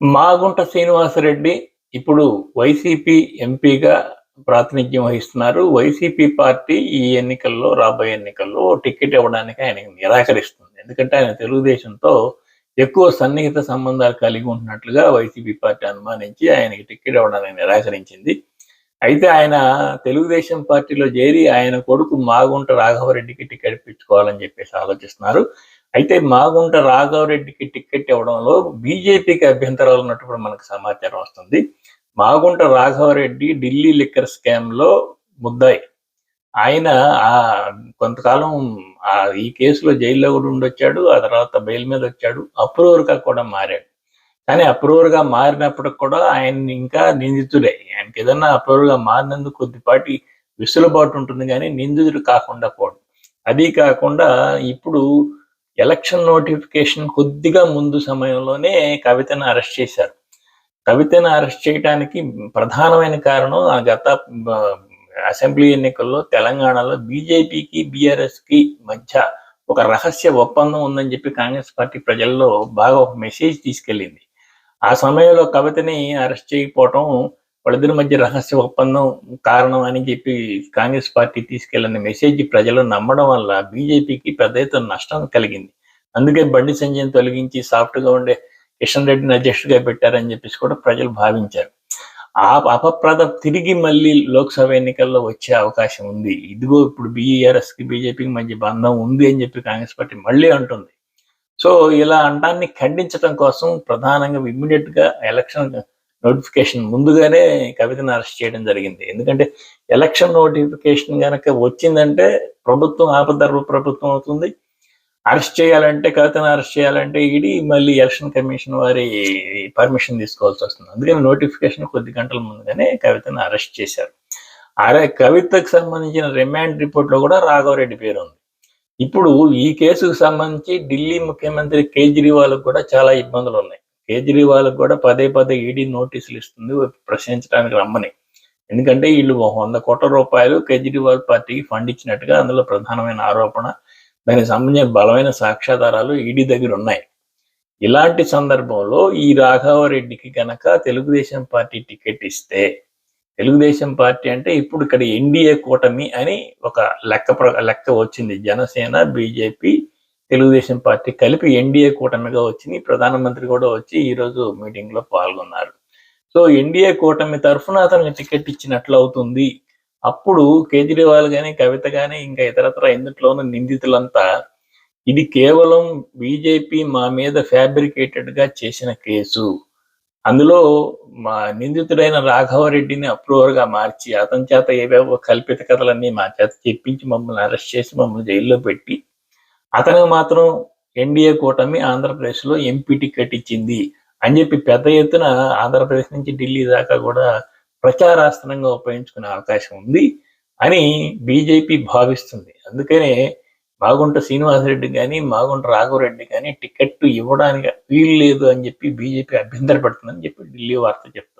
మాగుంట శ్రీనివాసరెడ్డి ఇప్పుడు వైసీపీ ఎంపీగా ప్రాతినిధ్యం వహిస్తున్నారు. వైసీపీ పార్టీ ఈ ఎన్నికల్లో రాబోయే ఎన్నికల్లో టికెట్ ఇవ్వడానికి ఆయన నిరాకరిస్తుంది. ఎందుకంటే ఆయన తెలుగుదేశంతో ఎక్కువ సన్నిహిత సంబంధాలు కలిగి ఉంటున్నట్లుగా వైసీపీ పార్టీ అనుమానించి ఆయనకి టికెట్ ఇవ్వడానికి నిరాకరించింది. అయితే ఆయన తెలుగుదేశం పార్టీలో చేరి ఆయన కొడుకు మాగుంట రాఘవరెడ్డికి టికెట్ ఇప్పించుకోవాలని చెప్పేసి ఆలోచిస్తున్నారు. అయితే మాగుంట రాఘవరెడ్డికి టికెట్ ఇవ్వడంలో బీజేపీకి అభ్యంతరాలు ఉన్నట్టు మనకు సమాచారం వస్తుంది. మాగుంట రాఘవరెడ్డి ఢిల్లీ లిక్కర్ స్కామ్లో ముద్దాయి. ఆయన ఆ కొంతకాలం ఆ ఈ కేసులో జైల్లో కూడా ఉండొచ్చాడు ఆ తర్వాత బెయిల్ మీద వచ్చాడు అప్రూవర్గా కూడా మారాడు. కానీ అప్రూవర్గా మారినప్పటికి కూడా ఆయన ఇంకా నిందితుడే ఆయనకి ఏదన్నా అప్రూవర్గా మారినందుకు కొద్దిపాటి విసులుబాటు ఉంటుంది కానీ నిందితుడు కాకుండా పోవడం అది కాకుండా ఇప్పుడు ఎలక్షన్ నోటిఫికేషన్ కొద్దిగా ముందు సమయంలోనే కవితను అరెస్ట్ చేశారు. కవితను అరెస్ట్ చేయడానికి ప్రధానమైన కారణం ఆ గత అసెంబ్లీ ఎన్నికల్లో తెలంగాణలో బీజేపీకి కి మధ్య ఒక రహస్య ఒప్పందం ఉందని చెప్పి కాంగ్రెస్ పార్టీ ప్రజల్లో బాగా ఒక మెసేజ్ తీసుకెళ్ళింది. ఆ సమయంలో కవితని అరెస్ట్ చేయకపోవటం వాళ్ళిద్దరి మధ్య రహస్య ఒప్పందం కారణం అని చెప్పి కాంగ్రెస్ పార్టీ తీసుకెళ్ళిన మెసేజ్ ప్రజలు నమ్మడం వల్ల బీజేపీకి పెద్ద ఎత్తున నష్టం కలిగింది. అందుకే బండి సంజయ్ తొలగించి సాఫ్ట్గా ఉండే కిషన్ రెడ్డిని అధ్యక్షుడిగా పెట్టారని చెప్పేసి కూడా ప్రజలు భావించారు. ఆ అపప్రద తిరిగి మళ్ళీ లోక్సభ ఎన్నికల్లో వచ్చే అవకాశం ఉంది. ఇదిగో ఇప్పుడు బీఈఆర్ఎస్కి బీజేపీకి మధ్య బంధం ఉంది అని చెప్పి కాంగ్రెస్ పార్టీ మళ్ళీ అంటుంది. సో ఇలా అంటాన్ని ఖండించడం కోసం ప్రధానంగా ఇమ్మీడియట్గా ఎలక్షన్ నోటిఫికేషన్ ముందుగానే కవితను అరెస్ట్ చేయడం జరిగింది. ఎందుకంటే ఎలక్షన్ నోటిఫికేషన్ కనుక వచ్చిందంటే ప్రభుత్వం ఆపదర్భ ప్రభుత్వం అవుతుంది. అరెస్ట్ చేయాలంటే కవితను అరెస్ట్ చేయాలంటే ఇడి మళ్ళీ ఎలక్షన్ కమిషన్ వారి పర్మిషన్ తీసుకోవాల్సి వస్తుంది. అందుకని నోటిఫికేషన్ కొద్ది గంటల ముందుగానే కవితను అరెస్ట్ చేశారు. అరే కవితకు సంబంధించిన రిమాండ్ రిపోర్ట్లో కూడా రాఘవరెడ్డి పేరు ఉంది. ఇప్పుడు ఈ కేసుకు సంబంధించి ఢిల్లీ ముఖ్యమంత్రి కేజ్రీవాల్ కూడా చాలా ఇబ్బందులు ఉన్నాయి. కేజ్రీవాల్ కూడా పదే పదే ఈడీ నోటీసులు ఇస్తుంది ప్రశ్నించడానికి రమ్మని. ఎందుకంటే వీళ్ళు వంద కోట్ల రూపాయలు కేజ్రీవాల్ పార్టీకి ఫండ్ ఇచ్చినట్టుగా అందులో ప్రధానమైన ఆరోపణ. దానికి సంబంధించిన బలమైన సాక్ష్యాధారాలు ఈడీ దగ్గర ఉన్నాయి. ఇలాంటి సందర్భంలో ఈ రాఘవరెడ్డికి గనక తెలుగుదేశం పార్టీ టికెట్ ఇస్తే తెలుగుదేశం పార్టీ అంటే ఇప్పుడు ఇక్కడ ఎన్డీఏ కూటమి అని ఒక లెక్క లెక్క వచ్చింది. జనసేన బీజేపీ తెలుగుదేశం పార్టీ కలిపి ఎన్డీఏ కూటమిగా వచ్చింది ప్రధానమంత్రి కూడా వచ్చి ఈరోజు మీటింగ్లో పాల్గొన్నారు. సో ఎన్డీఏ కూటమి తరఫున అతనికి టికెట్ ఇచ్చినట్లు అవుతుంది అప్పుడు కేజ్రీవాల్ కానీ కవిత కానీ ఇంకా ఇతరత్ర ఇందులోనూ నిందితులంతా ఇది కేవలం బీజేపీ మా మీద ఫ్యాబ్రికేటెడ్గా చేసిన కేసు. అందులో మా నిందితుడైన రాఘవరెడ్డిని అప్రూవర్గా మార్చి అతని చేత ఏవేవో కల్పిత కథలన్నీ మా చేత చెప్పించి మమ్మల్ని అరెస్ట్ చేసి మమ్మల్ని జైల్లో పెట్టి అతనికి మాత్రం ఎన్డీఏ కూటమి ఆంధ్రప్రదేశ్లో ఎంపీ టికెట్ ఇచ్చింది అని చెప్పి పెద్ద ఎత్తున ఆంధ్రప్రదేశ్ నుంచి ఢిల్లీ దాకా కూడా ప్రచారాస్త్రంగా ఉపయోగించుకునే అవకాశం ఉంది అని బీజేపీ భావిస్తుంది. అందుకనే మాగుంట శ్రీనివాసరెడ్డి కానీ మాగుంట రాఘవరెడ్డి కానీ టికెట్ ఇవ్వడానికి వీలు లేదు అని చెప్పి బీజేపీ అభ్యంతరపడుతుందని చెప్పి ఢిల్లీ వార్త చెప్తుంది.